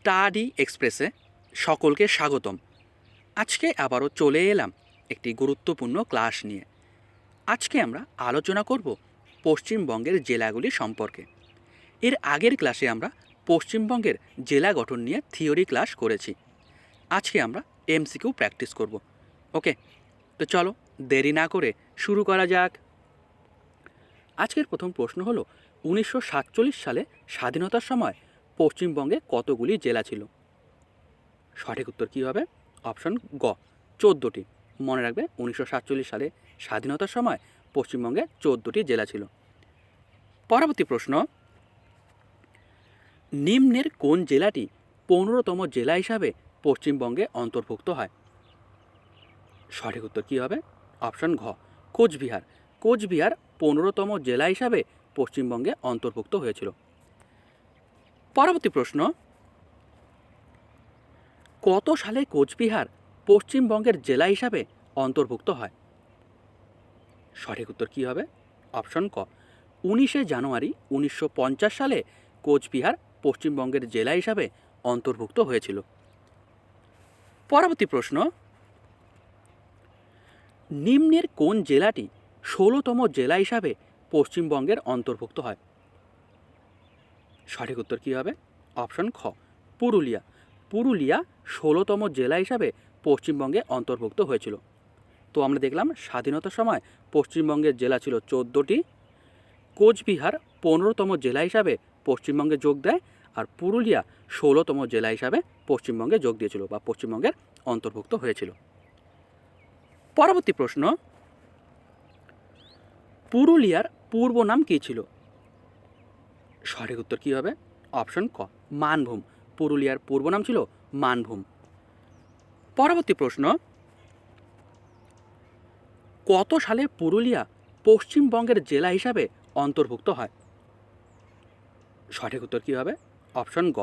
Study এক্সপ্রেসে সকলকে স্বাগতম। আজকে আবারও চলে এলাম একটি গুরুত্বপূর্ণ ক্লাস নিয়ে। আজকে আমরা আলোচনা করব পশ্চিমবঙ্গের জেলাগুলি সম্পর্কে। এর আগের ক্লাসে আমরা পশ্চিমবঙ্গের জেলা গঠন নিয়ে থিওরি ক্লাস করেছি। আজকে আমরা এমসিকিউ প্র্যাকটিস করব। ওকে? তো চলো দেরি না করে শুরু করা যাক। আজকের প্রথম প্রশ্ন হলো, উনিশশো সাতচল্লিশ সালে স্বাধীনতার সময় পশ্চিমবঙ্গে কতগুলি জেলা ছিল? সঠিক উত্তর কী হবে? অপশন গ, চোদ্দোটি। মনে রাখবে, উনিশশো সাতচল্লিশ সালে স্বাধীনতার সময় পশ্চিমবঙ্গে চোদ্দোটি জেলা ছিল। পরবর্তী প্রশ্ন, নিম্নের কোন জেলাটি পনেরোতম জেলা হিসাবে পশ্চিমবঙ্গে অন্তর্ভুক্ত হয়? সঠিক উত্তর কী হবে? অপশন ঘ, কোচবিহার। কোচবিহার পনেরোতম জেলা হিসাবে পশ্চিমবঙ্গে অন্তর্ভুক্ত হয়েছিল। পরবর্তী প্রশ্ন। কত সালে কোচবিহার পশ্চিমবঙ্গের জেলা হিসাবে অন্তর্ভুক্ত হয়? সঠিক উত্তর কী হবে? অপশন ক। উনিশে জানুয়ারি উনিশশো পঞ্চাশ সালে কোচবিহার পশ্চিমবঙ্গের জেলা হিসাবে অন্তর্ভুক্ত হয়েছিল। পরবর্তী প্রশ্ন। নিম্নের কোন জেলাটি ষোলোতম জেলা হিসাবে পশ্চিমবঙ্গের অন্তর্ভুক্ত হয়? সঠিক উত্তর কী হবে? অপশন খ, পুরুলিয়া। পুরুলিয়া ষোলোতম জেলা হিসাবে পশ্চিমবঙ্গে অন্তর্ভুক্ত হয়েছিল। তো আমরা দেখলাম স্বাধীনতার সময় পশ্চিমবঙ্গের জেলা ছিল চোদ্দোটি। কোচবিহার পনেরোতম জেলা হিসাবে পশ্চিমবঙ্গে যোগ দেয় আর পুরুলিয়া ষোলোতম জেলা হিসাবে পশ্চিমবঙ্গে যোগ দিয়েছিল বা পশ্চিমবঙ্গের অন্তর্ভুক্ত হয়েছিল। পরবর্তী প্রশ্ন, পুরুলিয়ার পূর্ব নাম কী ছিল? সঠিক উত্তর কী হবে? অপশন ক, মানভূম। পুরুলিয়ার পূর্ব নাম ছিল মানভূম। পরবর্তী প্রশ্ন, কত সালে পুরুলিয়া পশ্চিমবঙ্গের জেলা হিসাবে অন্তর্ভুক্ত হয়? সঠিক উত্তর কী হবে? অপশন গ,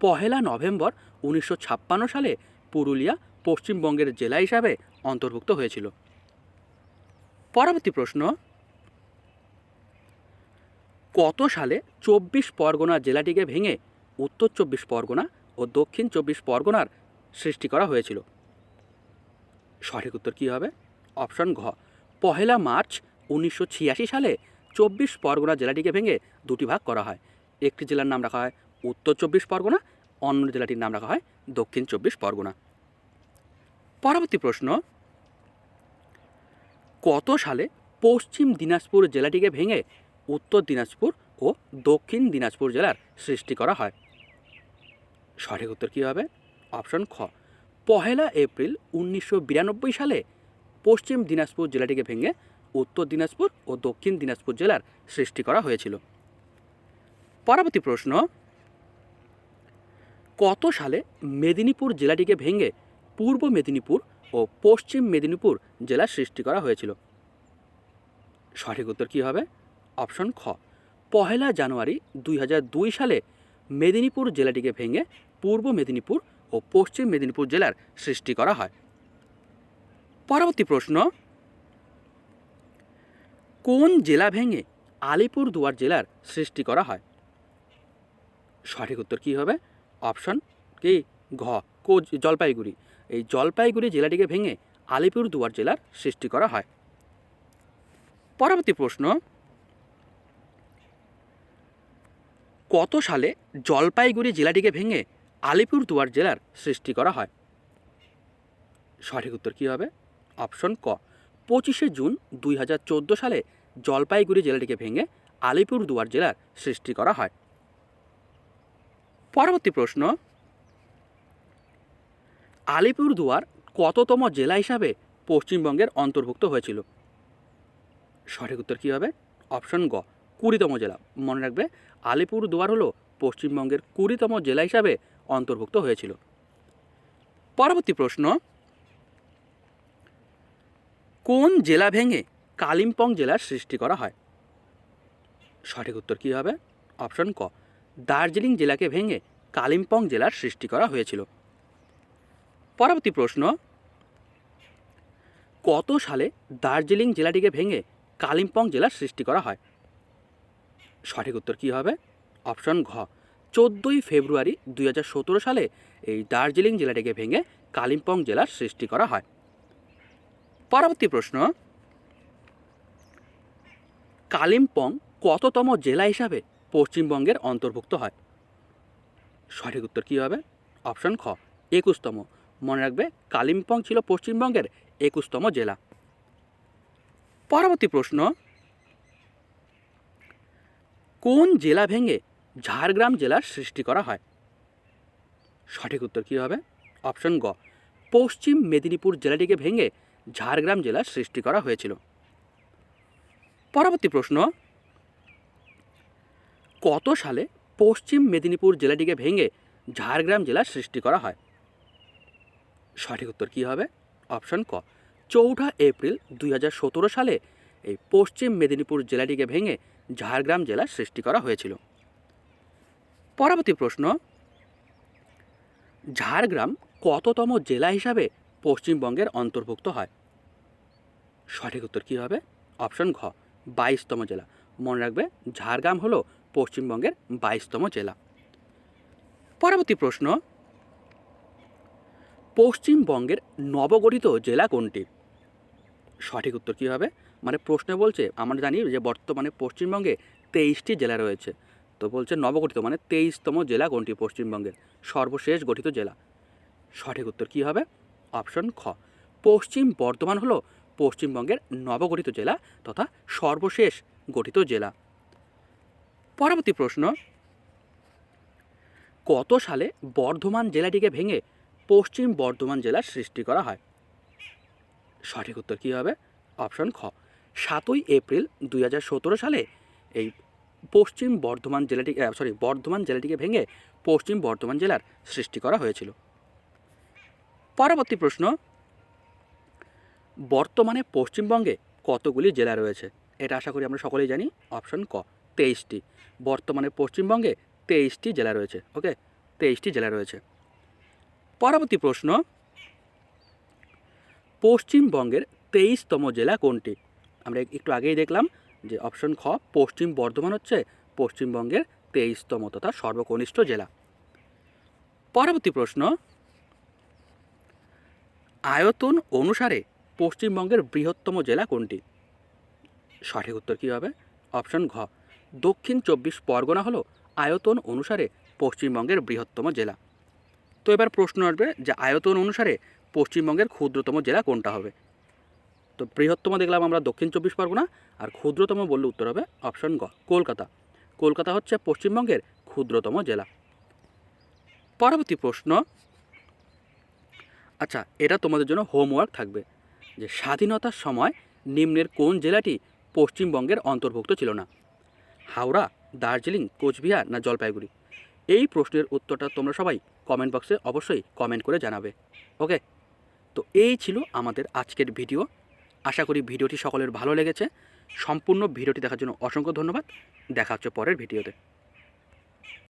পহেলা নভেম্বর উনিশশো ছাপ্পান্ন সালে পুরুলিয়া পশ্চিমবঙ্গের জেলা হিসাবে অন্তর্ভুক্ত হয়েছিল। পরবর্তী প্রশ্ন সালে চব্বিশ পরগনা জেলাটিকে ভেঙে উত্তর চব্বিশ পরগনা ও দক্ষিণ চব্বিশ পরগনার সৃষ্টি করা হয়েছিল? সঠিক উত্তর কী হবে? অপশন ঘ। পহেলা মার্চ উনিশশো ছিয়াশি সালে চব্বিশ পরগনা জেলাটিকে ভেঙে দুটি ভাগ করা হয়। একটি জেলার নাম রাখা হয় উত্তর চব্বিশ পরগনা অন্য জেলাটির নাম রাখা হয় দক্ষিণ চব্বিশ পরগনা। পরবর্তী প্রশ্ন। কত সালে পশ্চিম দিনাজপুর জেলাটিকে ভেঙে উত্তর দিনাজপুর ও দক্ষিণ দিনাজপুর জেলার সৃষ্টি করা হয়। সঠিক উত্তর কী হবে? অপশন খ। পহেলা এপ্রিল উনিশশো বিরানব্বই সালে পশ্চিম দিনাজপুর জেলাটিকে ভেঙে উত্তর দিনাজপুর ও দক্ষিণ দিনাজপুর জেলার সৃষ্টি করা হয়েছিল। পরবর্তী প্রশ্ন, কত সালে মেদিনীপুর জেলাটিকে ভেঙে পূর্ব মেদিনীপুর ও পশ্চিম মেদিনীপুর জেলার সৃষ্টি করা হয়েছিল? সঠিক উত্তর কী হবে? অপশন খ। পহেলা জানুয়ারি দুই হাজার দুই সালে মেদিনীপুর জেলাটিকে ভেঙে পূর্ব মেদিনীপুর ও পশ্চিম মেদিনীপুর জেলার সৃষ্টি করা হয়। পরবর্তী প্রশ্ন, কোন জেলা ভেঙে আলিপুর দুয়ার জেলার সৃষ্টি করা হয়? সঠিক উত্তর কী হবে? অপশন কি? ঘ, কোচ, জলপাইগুড়ি। এই জলপাইগুড়ি জেলাটিকে ভেঙে আলিপুর দুয়ার জেলার সৃষ্টি করা হয়। পরবর্তী প্রশ্ন কত সালে জলপাইগুড়ি জেলাটিকে ভেঙে আলিপুরদুয়ার জেলার সৃষ্টি করা হয়? সঠিক উত্তর কী হবে? অপশন ক। পঁচিশে জুন দুই হাজার চোদ্দ সালে জলপাইগুড়ি জেলাটিকে ভেঙে আলিপুরদুয়ার জেলার সৃষ্টি করা হয়। পরবর্তী প্রশ্ন। আলিপুরদুয়ার কততম জেলা হিসাবে পশ্চিমবঙ্গের অন্তর্ভুক্ত হয়েছিল? সঠিক উত্তর কী হবে? অপশন গ। কুড়িতম জেলা। মনে রাখবে আলিপুর দুয়ার হলো পশ্চিমবঙ্গের কুড়িতম জেলা হিসাবে অন্তর্ভুক্ত হয়েছিল। পরবর্তী প্রশ্ন, কোন জেলা ভেঙে কালিম্পং জেলার সৃষ্টি করা হয়? সঠিক উত্তর কী হবে? অপশন ক, দার্জিলিং জেলাকে ভেঙে কালিম্পং জেলার সৃষ্টি করা হয়েছিল। পরবর্তী প্রশ্ন, কত সালে দার্জিলিং জেলাটিকে ভেঙে কালিম্পং জেলার সৃষ্টি করা হয়? সঠিক উত্তর কী হবে? অপশন ঘ। চোদ্দোই ফেব্রুয়ারি দুই হাজার সতেরো সালে এই দার্জিলিং জেলাটিকে ভেঙে কালিম্পং জেলার সৃষ্টি করা হয়। পরবর্তী প্রশ্ন। কালিম্পং কততম জেলা হিসাবে পশ্চিমবঙ্গের অন্তর্ভুক্ত হয়? সঠিক উত্তর কী হবে? অপশন খ একুশতম। মনে রাখবে, কালিম্পং ছিল পশ্চিমবঙ্গের একুশতম জেলা। পরবর্তী প্রশ্ন। কোন জেলা ভেঙে ঝাড়গ্রাম জেলার সৃষ্টি করা হয়? সঠিক উত্তর কী হবে? অপশন গ। পশ্চিম মেদিনীপুর জেলাটিকে ভেঙে ঝাড়গ্রাম জেলার সৃষ্টি করা হয়েছিল। পরবর্তী প্রশ্ন। কত সালে পশ্চিম মেদিনীপুর জেলাটিকে ভেঙে ঝাড়গ্রাম জেলার সৃষ্টি করা হয়? সঠিক উত্তর কী হবে? অপশন ক। চৌঠা এপ্রিল দুই হাজার সতেরো সালে এই পশ্চিম মেদিনীপুর জেলাটিকে ভেঙে ঝাড়গ্রাম জেলার সৃষ্টি করা হয়েছিল। পরবর্তী প্রশ্ন, ঝাড়গ্রাম কততম জেলা হিসাবে পশ্চিমবঙ্গের অন্তর্ভুক্ত হয়? সঠিক উত্তর কী হবে? অপশন ঘ, বাইশতম জেলা। মনে রাখবে, ঝাড়গ্রাম হলো পশ্চিমবঙ্গের বাইশতম জেলা। পরবর্তী প্রশ্ন, পশ্চিমবঙ্গের নবগঠিত জেলা কোনটি? সঠিক উত্তর কী হবে? মানে প্রশ্নে বলছে, আমরা জানি যে বর্তমানে পশ্চিমবঙ্গে তেইশটি জেলা রয়েছে। তো বলছে নবগঠিত মানে তেইশতম জেলা কোনটি পশ্চিমবঙ্গের? সর্বশেষ গঠিত জেলা। সঠিক উত্তর কী হবে? অপশন খ। পশ্চিম বর্ধমান হলো পশ্চিমবঙ্গের নবগঠিত জেলা তথা সর্বশেষ গঠিত জেলা। পরবর্তী প্রশ্ন। কত সালে বর্ধমান জেলাটিকে ভেঙে পশ্চিম বর্ধমান জেলার সৃষ্টি করা হয়? সঠিক উত্তর কী হবে? অপশন খ। সাতই এপ্রিল দু হাজার সতেরো সালে এই পশ্চিম বর্ধমান জেলাটি সরি বর্ধমান জেলাটিকে ভেঙে পশ্চিম বর্ধমান জেলার সৃষ্টি করা হয়েছিল। পরবর্তী প্রশ্ন, বর্তমানে পশ্চিমবঙ্গে কতগুলি জেলা রয়েছে? এটা আশা করি আমরা সকলেই জানি। অপশন ক, তেইশটি। বর্তমানে পশ্চিমবঙ্গে তেইশটি জেলা রয়েছে, ওকে? তেইশটি জেলা রয়েছে। পরবর্তী প্রশ্ন, পশ্চিমবঙ্গের তেইশতম জেলা কোনটি? আমরা একটু আগেই দেখলাম যে অপশন খ, পশ্চিম বর্ধমান হচ্ছে পশ্চিমবঙ্গের তেইশতম তথা সর্বকনিষ্ঠ জেলা। পরবর্তী প্রশ্ন, আয়তন অনুসারে পশ্চিমবঙ্গের বৃহত্তম জেলা কোনটি? সঠিক উত্তর কী হবে? অপশন ঘ, দক্ষিণ চব্বিশ পরগনা হলো আয়তন অনুসারে পশ্চিমবঙ্গের বৃহত্তম জেলা। তো এবার প্রশ্ন আসবে যে আয়তন অনুসারে পশ্চিমবঙ্গের ক্ষুদ্রতম জেলা কোনটা হবে? তো বৃহত্তম দেখলাম আমরা দক্ষিণ চব্বিশ পরগনা আর ক্ষুদ্রতম বললে উত্তর হবে অপশন গ, কলকাতা। কলকাতা হচ্ছে পশ্চিমবঙ্গের ক্ষুদ্রতম জেলা। পরবর্তী প্রশ্ন আচ্ছা এটা তোমাদের জন্য হোমওয়ার্ক থাকবে যে স্বাধীনতার সময় নিম্নের কোন জেলাটি পশ্চিমবঙ্গের অন্তর্ভুক্ত ছিল না? হাওড়া, দার্জিলিং, কোচবিহার না জলপাইগুড়ি? এই প্রশ্নের উত্তরটা তোমরা সবাই কমেন্ট বক্সে অবশ্যই কমেন্ট করে জানাবে। ওকে তো এই ছিল আমাদের আজকের ভিডিও আশা করি ভিডিওটি সকলের ভালো লেগেছে। সম্পূর্ণ ভিডিওটি দেখার জন্য অসংখ্য ধন্যবাদ। দেখা হচ্ছে পরের ভিডিওতে।